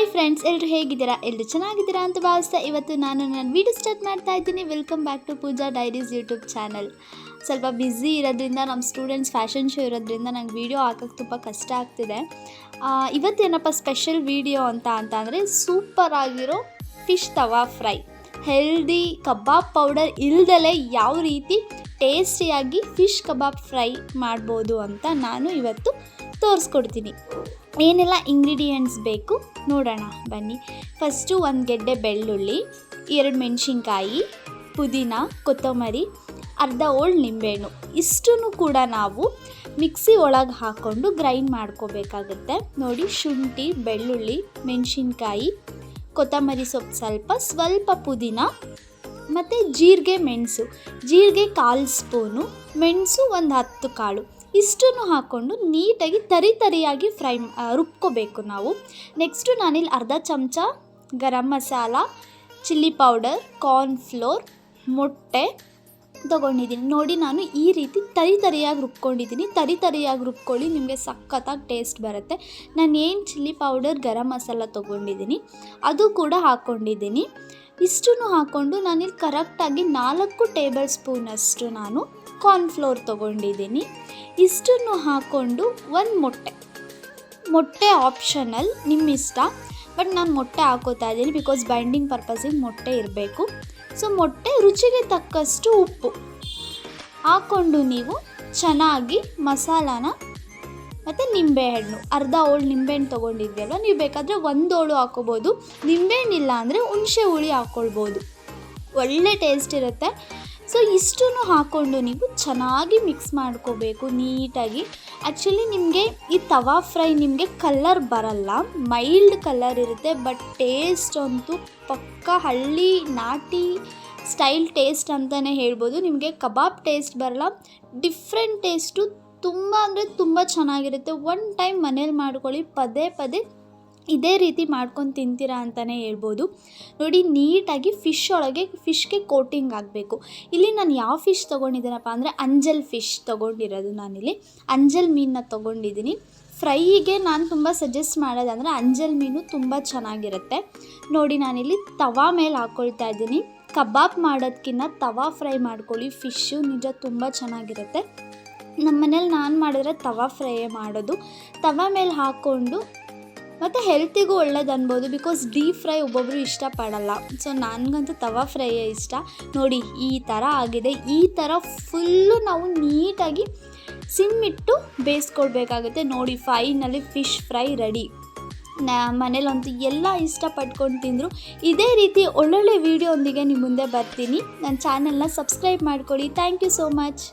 Hi friends ಎಲ್ಲರೂ ಹೇಗಿದ್ದೀರಾ? ಎಲ್ಲರೂ ಚೆನ್ನಾಗಿದ್ದೀರಾ ಅಂತ ಭಾವಿಸ್ತಾ ಇವತ್ತು ನಾನು ನನ್ನ ವೀಡಿಯೋ ಸ್ಟಾರ್ಟ್ ಮಾಡ್ತಾ ಇದ್ದೀನಿ. Welcome back to Pooja diaries YouTube channel ಸ್ವಲ್ಪ ಬ್ಯುಸಿ ಇರೋದ್ರಿಂದ ನಮ್ಮ ಸ್ಟೂಡೆಂಟ್ಸ್ ಫ್ಯಾಷನ್ ಶೋ ಇರೋದ್ರಿಂದ ನಂಗೆ ವೀಡಿಯೋ ಹಾಕೋಕ್ಕೆ ತುಂಬ ಕಷ್ಟ ಆಗ್ತಿದೆ. ಇವತ್ತೇನಪ್ಪ ಸ್ಪೆಷಲ್ ವೀಡಿಯೋ ಅಂತ ಅಂತ ಅಂದರೆ ಸೂಪರ್ ಆಗಿರೋ fish tawa fry healthy kebab powder ಇಲ್ದಲೇ ಯಾವ ರೀತಿ ಟೇಸ್ಟಿಯಾಗಿ ಫಿಶ್ ಕಬಾಬ್ ಫ್ರೈ ಮಾಡ್ಬೋದು ಅಂತ ನಾನು ಇವತ್ತು ತೋರಿಸ್ಕೊಡ್ತೀನಿ. ಏನೆಲ್ಲ ಇಂಗ್ರೀಡಿಯೆಂಟ್ಸ್ ಬೇಕು ನೋಡೋಣ, ಬನ್ನಿ. ಫಸ್ಟು ಒಂದು ಗೆಡ್ಡೆ ಬೆಳ್ಳುಳ್ಳಿ, ಎರಡು ಮೆಣಸಿನ್ಕಾಯಿ, ಪುದೀನ, ಕೊತ್ತಂಬರಿ, ಅರ್ಧ ಓಲ್ಡ್ ನಿಂಬೆಹಣ್ಣು. ಇಷ್ಟನ್ನು ಕೂಡ ನಾವು ಮಿಕ್ಸಿ ಒಳಗೆ ಹಾಕ್ಕೊಂಡು ಗ್ರೈಂಡ್ ಮಾಡ್ಕೋಬೇಕಾಗುತ್ತೆ. ನೋಡಿ, ಶುಂಠಿ, ಬೆಳ್ಳುಳ್ಳಿ, ಮೆಣಸಿನ್ಕಾಯಿ, ಕೊತ್ತಂಬರಿ ಸೊಪ್ಪು ಸ್ವಲ್ಪ ಸ್ವಲ್ಪ ಪುದೀನ, ಮತ್ತು ಜೀರಿಗೆ ಮೆಣಸು. ಜೀರಿಗೆ ಕಾಲು ಸ್ಪೂನು, ಮೆಣಸು ಒಂದು ಹತ್ತು ಕಾಳು. ಇಷ್ಟನ್ನು ಹಾಕ್ಕೊಂಡು ನೀಟಾಗಿ ತರಿ ತರಿಯಾಗಿ ಫ್ರೈ ರುಬ್ಕೋಬೇಕು ನಾವು. ನೆಕ್ಸ್ಟು ನಾನಿಲ್ಲಿ ಅರ್ಧ ಚಮಚ garam masala, chilli powder cornflour ಮೊಟ್ಟೆ ತೊಗೊಂಡಿದ್ದೀನಿ. ನೋಡಿ ನಾನು ಈ ರೀತಿ ತರಿ ತರಿಯಾಗಿ ರುಬ್ಕೊಂಡಿದ್ದೀನಿ. ತರಿ ತರಿಯಾಗಿ ರುಬ್ಕೊಳ್ಳಿ, ನಿಮಗೆ ಸಖತ್ತಾಗಿ ಟೇಸ್ಟ್ ಬರುತ್ತೆ. ನಾನು ಏನು ಚಿಲ್ಲಿ ಪೌಡರ್, ಗರಂ ಮಸಾಲ ತೊಗೊಂಡಿದ್ದೀನಿ, ಅದು ಕೂಡ ಹಾಕ್ಕೊಂಡಿದ್ದೀನಿ ಇಷ್ಟನ್ನು ಹಾಕ್ಕೊಂಡು ನಾನಿಲ್ಲಿ ಕರೆಕ್ಟಾಗಿ ನಾಲ್ಕು ಟೇಬಲ್ ಸ್ಪೂನಷ್ಟು ನಾನು ಕಾರ್ನ್ಫ್ಲೋರ್ ತೊಗೊಂಡಿದ್ದೀನಿ. ಇಷ್ಟನ್ನು ಹಾಕ್ಕೊಂಡು ಒಂದು ಮೊಟ್ಟೆ. ಮೊಟ್ಟೆ ಆಪ್ಷನಲ್ ನಿಮ್ಮ ಇಷ್ಟ ಬಟ್ ನಾನು ಮೊಟ್ಟೆ ಹಾಕೋತಾ ಇದ್ದೀನಿ ಬಿಕಾಸ್ ಬೈಂಡಿಂಗ್ ಪರ್ಪಸಿಗೆ ಮೊಟ್ಟೆ ಇರಬೇಕು. ಸೊ ಮೊಟ್ಟೆ ರುಚಿಗೆ ತಕ್ಕಷ್ಟು ಉಪ್ಪು. ಹಾಕ್ಕೊಂಡು ನೀವು ಚೆನ್ನಾಗಿ ಮಸಾಲಾನ ಮತ್ತು ನಿಂಬೆಹಣ್ಣು ಅರ್ಧ ಹೋಳು ನಿಂಬೆಹಣ್ಣು ತೊಗೊಂಡಿದ್ವಲ್ವ ನೀವು ಬೇಕಾದರೆ ಒಂದು ಓಳು ಹಾಕೋಬೋದು. ನಿಂಬೆಹಣ್ಣಿಲ್ಲ ಅಂದರೆ ಹುಣಸೆ ಹುಳಿ ಹಾಕ್ಕೊಳ್ಬೋದು ಒಳ್ಳೆ ಟೇಸ್ಟ್ ಇರುತ್ತೆ. ಸೊ, ಇಷ್ಟನ್ನು ಹಾಕ್ಕೊಂಡು ನೀವು ಚೆನ್ನಾಗಿ ಮಿಕ್ಸ್ ಮಾಡ್ಕೋಬೇಕು, ನೀಟಾಗಿ. ಆ್ಯಕ್ಚುಲಿ ನಿಮಗೆ ಈ ತವಾ ಫ್ರೈ ನಿಮಗೆ ಕಲ್ಲರ್ ಬರಲ್ಲ. ಮೈಲ್ಡ್ ಕಲ್ಲರ್ ಇರುತ್ತೆ ಬಟ್ ಟೇಸ್ಟ್ ಅಂತೂ ಪಕ್ಕ ಹಳ್ಳಿ, ನಾಟಿ ಸ್ಟೈಲ್ ಟೇಸ್ಟ್ ಅಂತಲೇ ಹೇಳ್ಬೋದು. ನಿಮಗೆ ಕಬಾಬ್ ಟೇಸ್ಟ್ ಬರಲ್ಲ. ಡಿಫ್ರೆಂಟ್ ಟೇಸ್ಟು ತುಂಬ ಅಂದರೆ ತುಂಬ ಚೆನ್ನಾಗಿರುತ್ತೆ. ಒನ್ ಟೈಮ್ ಮನೇಲಿ ಮಾಡ್ಕೊಳ್ಳಿ, ಪದೇ ಪದೇ ಇದೇ ರೀತಿ ಮಾಡ್ಕೊಂಡು ತಿಂತೀರಾ ಅಂತಲೇ ಹೇಳ್ಬೋದು. ನೋಡಿ, ನೀಟಾಗಿ ಫಿಶ್ ಒಳಗೆ ಫಿಶ್ಗೆ ಕೋಟಿಂಗ್ ಆಗಬೇಕು ಇಲ್ಲಿ ನಾನು ಯಾವ ಫಿಶ್ ತೊಗೊಂಡಿದ್ದೀನಪ್ಪ ಅಂದರೆ ಅಂಜಲ್ ಫಿಶ್ ತೊಗೊಂಡಿರೋದು ನಾನಿಲ್ಲಿ. ಅಂಜಲ್ ಮೀನನ್ನ ತೊಗೊಂಡಿದ್ದೀನಿ. ಫ್ರೈಗೆ ನಾನು ತುಂಬ ಸಜೆಸ್ಟ್ ಮಾಡೋದಂದರೆ ಅಂಜಲ್ ಮೀನು ತುಂಬ ಚೆನ್ನಾಗಿರುತ್ತೆ. ನೋಡಿ, ನಾನಿಲ್ಲಿ ತವಾ ಮೇಲೆ ಹಾಕ್ಕೊಳ್ತಾ ಇದ್ದೀನಿ. ಕಬಾಬ್ ಮಾಡೋದಕ್ಕಿಂತ ತವಾ ಫ್ರೈ ಮಾಡ್ಕೊಳ್ಳಿ. ಫಿಶ್ಶು ನಿಜ ತುಂಬ ಚೆನ್ನಾಗಿರುತ್ತೆ. ನಮ್ಮ ಮನೇಲಿ ನಾನು ಮಾಡಿದ್ರೆ ತವಾ ಫ್ರೈಯೇ ಮಾಡೋದು. ತವಾ ಮೇಲೆ ಹಾಕ್ಕೊಂಡು ಮತ್ತು ಹೆಲ್ತಿಗೂ ಒಳ್ಳೇದು ಅನ್ಬೋದು ಬಿಕಾಸ್ ಡೀಪ್ ಫ್ರೈ ಒಬ್ಬೊಬ್ಬರು ಇಷ್ಟಪಡಲ್ಲ. ಸೊ ನನಗಂತೂ ತವಾ ಫ್ರೈಯೇ ಇಷ್ಟ. ನೋಡಿ, ಈ ಥರ ಆಗಿದೆ. ಈ ಥರ ಫುಲ್ಲು ನಾವು ನೀಟಾಗಿ ಸಿಮ್ಮಿಟ್ಟು ಬೇಯಿಸ್ಕೊಳ್ಬೇಕಾಗುತ್ತೆ ನೋಡಿ ಫೈನಲಿ ಫಿಶ್ ಫ್ರೈ ರೆಡಿ ನಾ, ಮನೇಲಂತೂ ಎಲ್ಲ ಇಷ್ಟಪಟ್ಕೊಂಡು ತಿಂದರು. ಇದೇ ರೀತಿ ಒಳ್ಳೊಳ್ಳೆ ವೀಡಿಯೋ ಒಂದಿಗೆ ನಿಮ್ಮ ಮುಂದೆ ಬರ್ತೀನಿ. ನನ್ನ ಚಾನೆಲ್ನ ಸಬ್ಸ್ಕ್ರೈಬ್ ಮಾಡ್ಕೊಳ್ಳಿ ಥ್ಯಾಂಕ್ ಯು ಸೋ ಮಚ್